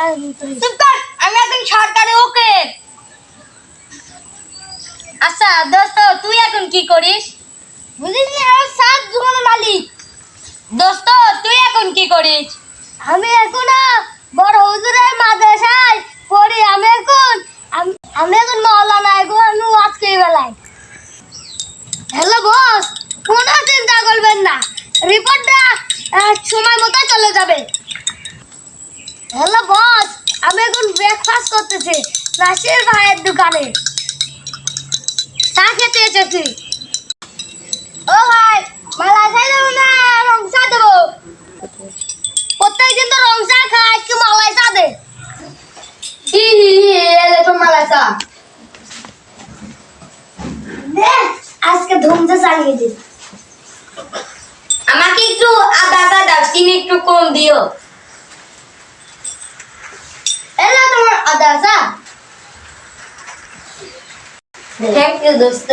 আমি এখন সরকারি ওকে আচ্ছা দোস্ত তুই এখন কি করিস? বুঝিস না সাত দোকানের মালিক। দোস্ত তুই এখন কি করিস? আমি এখন বড় হুজুরের মাদ্রাসায় পড়ি আমি এখন আমি এখন মৌলানা এখন আমি আজকে বেলায়। হ্যালো বস কোনো চিন্তা করবেন না। রিপোর্টটা সময় মতো চলে যাবে। হ্যালো বস আমি এখন ব্রেকফাস্ট করতেছি। নাসির ভাইয়ের দোকানে। চা খেতে এসেছি। ও ভাই মালা খাই দেবো না রং চা দেবো? প্রত্যেকদিন তো রং চা খাই আজকে মালাই চা দে। হি হি হি এলে তো মালাই চা। আজকে ধুমতে চালিয়ে দিস আমাকে একটু আদা আদা দাও চিনি একটু কম দিও। আদা চা থ্যাংক ইউ দোস্ত।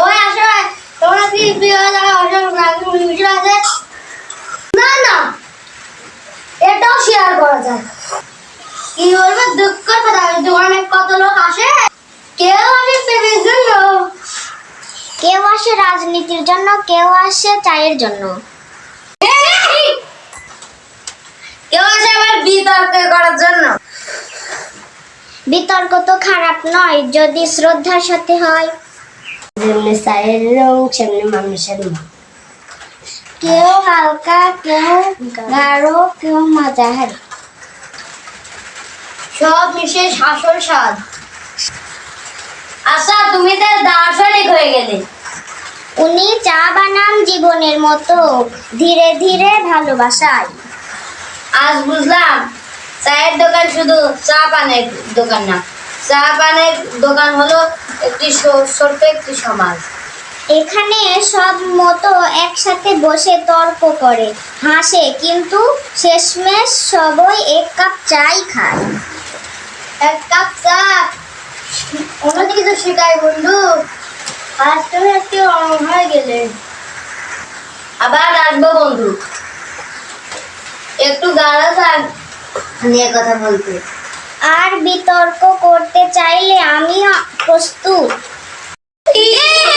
ওই, আসো তোমরা কি প্রিয় জায়গা অসম নাকি মিশে আছে? না না। এটাও শেয়ার করা যায় কি বলব? দুঃখের কথা। দোকানে কত লোক আসে। কেউ আসে প্রেমের জন্য। কেউ আসে রাজনীতির জন্য, কেউ আসে চায়ের জন্য কেউ আসে আবার বিতর্ক করার জন্য বিতর্ক তো খারাপ নয় যদি শ্রদ্ধার সাথে হয়। যেমনি চায়ের রং সেমনি মানুষের মন। কেউ হালকা কেউ গাঢ় কেউ মাঝারি। সব মিশে শাসন স্বাদ। আচ্ছা তুমি তো দার্শনিক হয়ে গেলে। উনি চা বানান জীবনের মতো ধীরে ধীরে ভালোবাসায়। আজ বুঝলাম চায়ের দোকান শুধু চা পানের দোকান না। চা পানের দোকান হলো একটি ছোট্ট একটি সমাজ। এখানে সব মতো একসাথে বসে তর্ক করে হাসে কিন্তু শেষমেশ সবাই এক কাপ চাই খায়। এক কাপ চা? অন্য কিছু শেখাই বন্ধু। আজ তুমি একটু হয়ে গেলে। আবার আসব বন্ধু। একটু গাড়া থাক। নিয়ে কথা বলতে। আর বিতর্ক করতে চাইলে আমি প্রস্তুত।